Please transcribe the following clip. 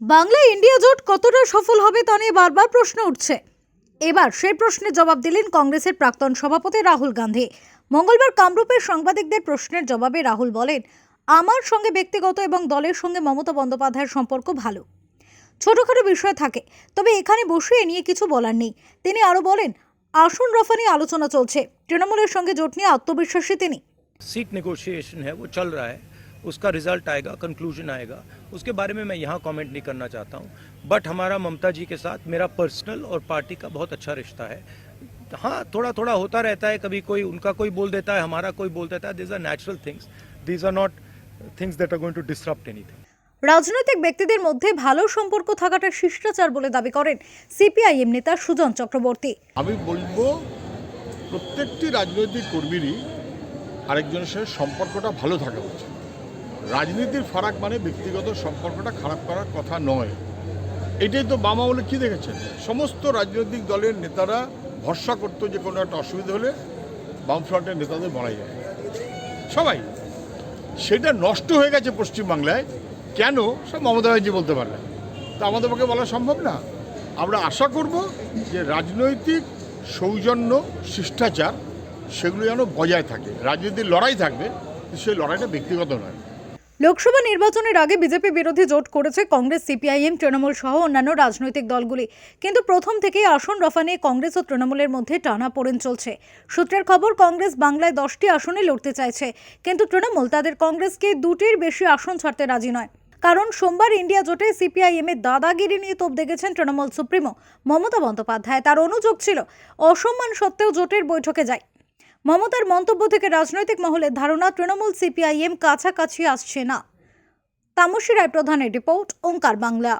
Bangla India জোট কতটা সফল হবে তা নিয়ে বারবার প্রশ্ন উঠছে। এবার সেই প্রশ্নের জবাব দিলেন কংগ্রেসের প্রাক্তন সভাপতি রাহুল গান্ধী। মঙ্গলবার কামরূপের সাংবাদিকদের প্রশ্নের জবাবে রাহুল বলেন, আমার সঙ্গে ব্যক্তিগত এবং দলের সঙ্গে মমতা বন্দ্যোপাধ্যায়ের সম্পর্ক ভালো। ছোটোখাটো বিষয় থাকে, তবে এখানে বসে এ নিয়ে কিছু বলার নেই। তিনি আরও বলেন, আসন রফানি আলোচনা চলছে। তৃণমূলের সঙ্গে জোট নিয়ে আত্মবিশ্বাসী তিনি। সিট নেগোসিয়েশন হ্যাঁ চল রা হ্যাঁ उसका रिजल्ट आएगा कंक्लूजन आएगा उसके बारे में मैं यहाँ कमेंट नहीं करना चाहता हूँ बट हमारा ममता जी के साथ मेरा पर्सनल और पार्टी का बहुत अच्छा रिश्ता है हाँ थोड़ा थोड़ा होता रहता है कभी कोई उनका कोई बोल देता है हमारा कोई बोल देता है these are natural things these are not things that are going to disrupt anything রাজনৈতিক ব্যক্তিদের মধ্যে ভালো সম্পর্ক থাকাটা শিষ্টাচার বলে দাবি করেন সিপিআইএম নেতা সুজন চক্রবর্তী আমি বলবো প্রত্যেকটি রাজনৈতিক কর্মীরই আরেকজনের সাথে সম্পর্কটা ভালো থাকা উচিত রাজনীতির ফারাক মানে ব্যক্তিগত সম্পর্কটা খারাপ করার কথা নয়। এটাই তো বাম আমলে কী দেখেছেন সমস্ত রাজনৈতিক দলের নেতারা ভরসা করতো যে কোনো একটা অসুবিধা হলে বামফ্রন্টের নেতাদের বলা যায়। সবাই, সেটা নষ্ট হয়ে গেছে পশ্চিমবাংলায়। কেন? সে মমতা ব্যানার্জি বলতে পারলেন। তা আমাদের পক্ষে বলা সম্ভব না। আমরা আশা করব যে রাজনৈতিক সৌজন্য, শিষ্টাচার, সেগুলো যেন বজায় থাকে। রাজনীতির লড়াই থাকবে সেই লড়াইটা ব্যক্তিগত নয়। লোকসভা নির্বাচনের আগে বিজেপি বিরোধী জোট করেছে কংগ্রেস, সিপিআইএম, তৃণমূল সহ অন্যান্য রাজনৈতিক দলগুলি। কিন্তু প্রথম থেকেই আসন রফা নিয়ে কংগ্রেস ও তৃণমূলের মধ্যে টানা পড়েন চলছে। সূত্রের খবর, কংগ্রেস বাংলায় দশটি আসনে লড়তে চাইছে। কিন্তু তৃণমূল তাদের কংগ্রেসকে দুটির বেশি আসন ছাড়তে রাজি নয়। কারণ সোমবার ইন্ডিয়া জোটে সিপিআইএম এর দাদাগিরি নিয়ে তোপ দেখেছেন তৃণমূল সুপ্রিমো মমতা বন্দ্যোপাধ্যায়। তার অনুযোগ ছিল, অসম্মান সত্ত্বেও জোটের বৈঠকে যায় মমতার মন্তব্য থেকে রাজনৈতিক মহলের ধারণা, তৃণমূল সিপিআইএম কাছাকাছি আসছে না। তামসী রায় প্রধানের রিপোর্ট, ওঙ্কার বাংলা।